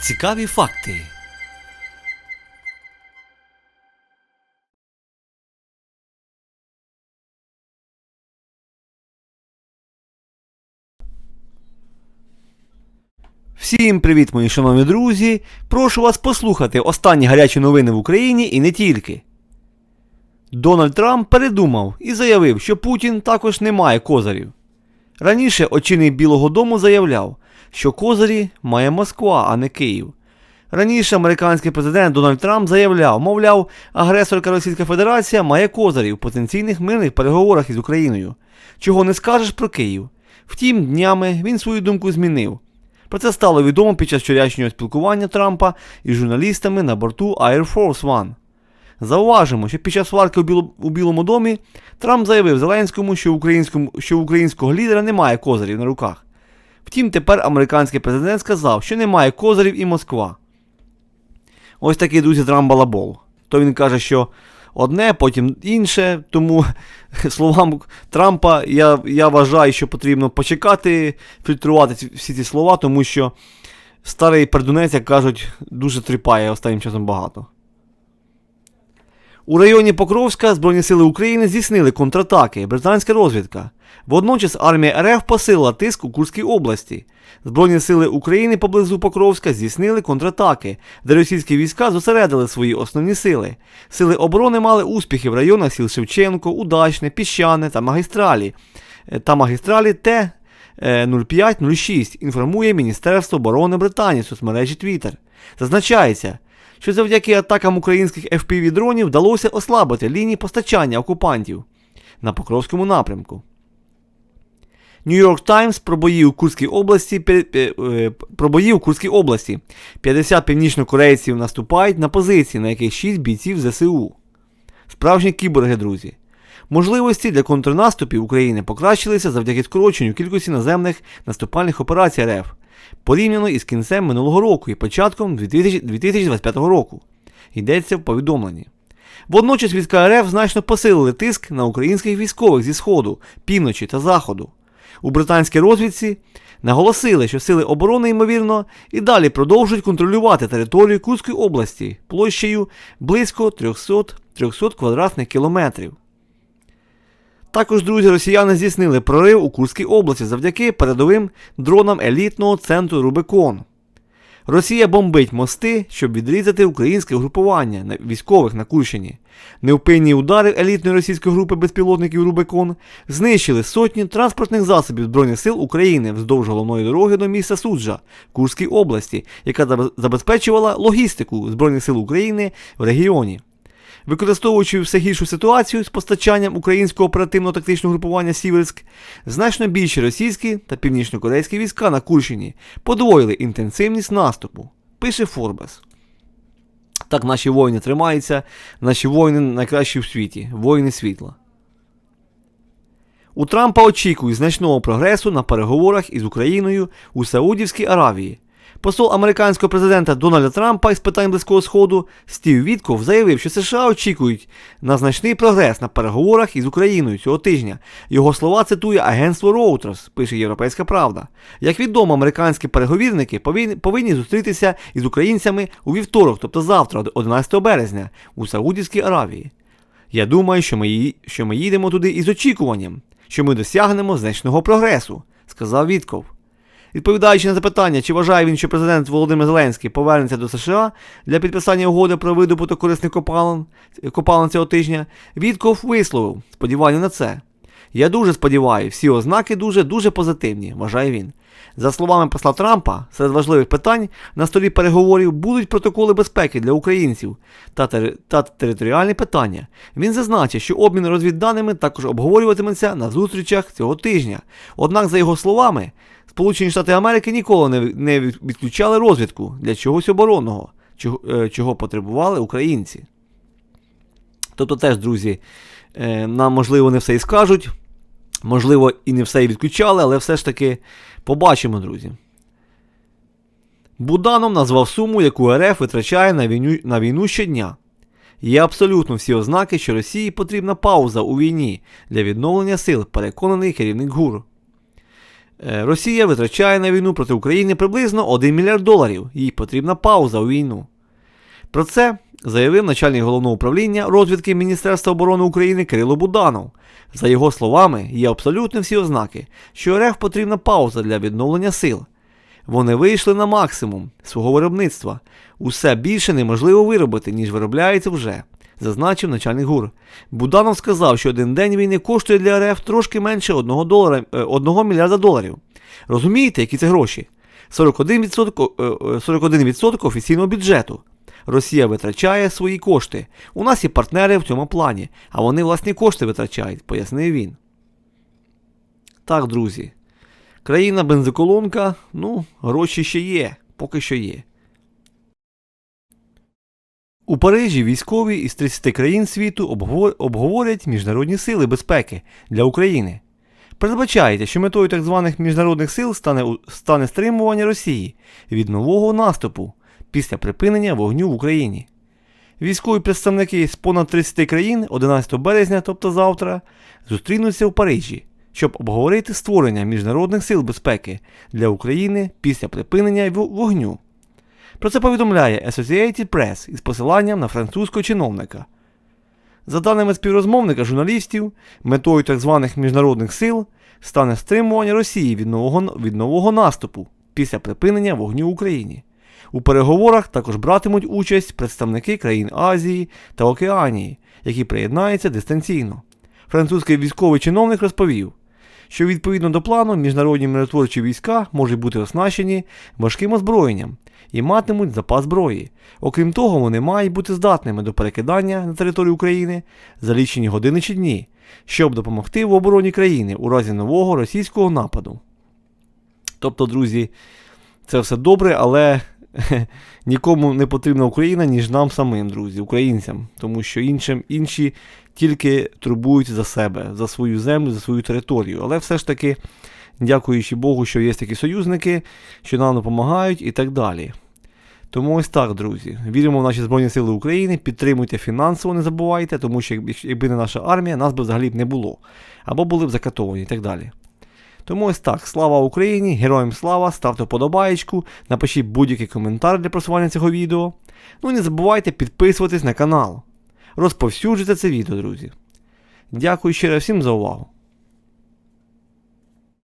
Цікаві факти. Всім привіт, мої шановні друзі! Прошу вас послухати останні гарячі новини в Україні і не тільки. Дональд Трамп передумав і заявив, що Путін також не має козирів. Раніше очільник Білого Дому заявляв, що козирі має Москва, а не Київ. Раніше американський президент Дональд Трамп заявляв, мовляв, агресорка Російська Федерація має козирі в потенційних мирних переговорах із Україною. Чого не скажеш про Київ. Втім, днями він свою думку змінив. Про це стало відомо під час вчорашнього спілкування Трампа із журналістами на борту Air Force One. Зауважимо, що під час сварки у, Біло- Білому домі Трамп заявив Зеленському, що, що українського лідера немає козирів на руках. Втім, тепер американський президент сказав, що немає козирів і Москва. Ось такий, друзі, Трамп балабол. То він каже, що одне, потім інше. Тому словам Трампа я, я вважаю, що потрібно почекати, фільтрувати всі ці слова, тому що старий пердунець, як кажуть, дуже тріпає останнім часом багато. У районі Покровська Збройні сили України здійснили контратаки, британська розвідка. Водночас армія РФ посилила тиск у Курській області. Збройні сили України поблизу Покровська здійснили контратаки, де російські війська зосередили свої основні сили. Сили оборони мали успіхи в районах сіл Шевченко, Удачне, Піщане та магістралі е, та магістралі Т. е, 0506 інформує Міністерство оборони Британії соцмережі Twitter. Зазначається, що завдяки атакам українських FPV дронів вдалося ослабити лінії постачання окупантів на Покровському напрямку. Нью-Йорк Таймс про бої у Курській області е, про бої у Курській області. 50 північнокорейців наступають на позиції, на яких 6 бійців ЗСУ. Справжні кіборги, друзі. Можливості для контрнаступів України покращилися завдяки скороченню кількості наземних наступальних операцій РФ порівняно із кінцем минулого року і початком 2025 року. Йдеться в повідомленні. Водночас війська РФ значно посилили тиск на українських військових зі Сходу, півночі та Заходу. У британській розвідці наголосили, що сили оборони, ймовірно, і далі продовжують контролювати територію Курської області площею близько 300, 300 квадратних кілометрів. Також, друзі, росіяни здійснили прорив у Курській області завдяки передовим дронам елітного центру Рубикон. Росія бомбить мости, щоб відрізати українське групування військових на Курщині. Невпинні удари елітної російської групи безпілотників Рубикон знищили сотні транспортних засобів Збройних сил України вздовж головної дороги до міста Суджа Курській області, яка забезпечувала логістику Збройних сил України в регіоні. Використовуючи все гіршу ситуацію з постачанням українського оперативно-тактичного групування Сіверськ, значно більші російські та північнокорейські війська на Курщині подвоїли інтенсивність наступу, пише Форбес. Так наші воїни тримаються, наші воїни найкращі в світі, воїни світла. У Трампа очікують значного прогресу на переговорах із Україною у Саудівській Аравії. Посол американського президента Дональда Трампа із питань Близького Сходу Стів Вітков заявив, що США очікують на значний прогрес на переговорах із Україною цього тижня. Його слова цитує агентство Reuters, пише Європейська Правда. Як відомо, американські переговірники повинні зустрітися із українцями у вівторок, тобто завтра, 11 березня, у Саудівській Аравії. Я думаю, що ми, що ми їдемо туди із очікуванням, що ми досягнемо значного прогресу, сказав Вітков. Відповідаючи на запитання, чи вважає він, що президент Володимир Зеленський повернеться до США для підписання угоди про видобуток корисних копалин, копалин цього тижня, Вітков висловив сподівання на це. Я дуже сподіваюся, всі ознаки дуже дуже позитивні, вважає він. За словами посла Трампа, серед важливих питань на столі переговорів будуть протоколи безпеки для українців та, тери- та територіальні питання. Він зазначив, що обмін розвідданими також обговорюватиметься на зустрічах цього тижня. Однак, за його словами, Сполучені Штати Америки ніколи не, відключали розвідку для чогось оборонного, чого, е, потребували українці. Тобто теж, друзі, е, нам можливо не все і скажуть, можливо, і не все і відключали, але все ж таки побачимо, друзі. Буданов назвав суму, яку РФ витрачає на війну, на війну щодня. Є абсолютно всі ознаки, що Росії потрібна пауза у війні для відновлення сил, переконаний керівник ГУР. Е, Росія витрачає на війну проти України приблизно 1 мільярд доларів. Їй потрібна пауза у війну. Про це заявив начальник головного управління розвідки Міністерства оборони України Кирило Буданов. За його словами, є абсолютно всі ознаки, що РФ потрібна пауза для відновлення сил. Вони вийшли на максимум свого виробництва. Усе більше неможливо виробити, ніж виробляється вже, зазначив начальник ГУР. Буданов сказав, що один день війни коштує для РФ трошки менше 1, долара, 1 мільярда доларів. Розумієте, які це гроші? 41%, е, е, 41% офіційного бюджету. Росія витрачає свої кошти. У нас є партнери в цьому плані, а вони власні кошти витрачають, пояснив він. Так, друзі. Країна бензоколонка, ну, гроші ще є, поки що є. У Парижі військові із 30 країн світу обговорять міжнародні сили безпеки для України. Передбачається, що метою так званих міжнародних сил стане, стане стримування Росії від нового наступу після припинення вогню в Україні. Військові представники з понад 30 країн 11 березня, тобто завтра, зустрінуться в Парижі, щоб обговорити створення міжнародних сил безпеки для України після припинення вогню. Про це повідомляє Associated Press із посиланням на французького чиновника. За даними співрозмовника журналістів, метою так званих міжнародних сил стане стримування Росії від нового, від нового наступу після припинення вогню в Україні. У переговорах також братимуть участь представники країн Азії та Океанії, які приєднаються дистанційно. Французький військовий чиновник розповів, що відповідно до плану міжнародні миротворчі війська можуть бути оснащені важким озброєнням і матимуть запас зброї. Окрім того, вони мають бути здатними до перекидання на територію України за лічені години чи дні, щоб допомогти в обороні країни у разі нового російського нападу. Тобто, друзі, це все добре, але нікому не потрібна Україна, ніж нам самим, друзі, українцям. Тому що іншим, інші тільки турбують за себе, за свою землю, за свою територію. Але все ж таки, дякуючи Богу, що є такі союзники, що нам допомагають і так далі. Тому ось так, друзі. Віримо в наші Збройні Сили України, підтримуйте фінансово, не забувайте, тому що якби- не наша армія, нас би взагалі б не було. Або були б закатовані і так далі. Тому ось так, слава Україні, героям слава, ставте вподобаєчку, напишіть будь-який коментар для просування цього відео. Ну і не забувайте підписуватись на канал. Розповсюджуйте це відео, друзі. Дякую ще раз всім за увагу.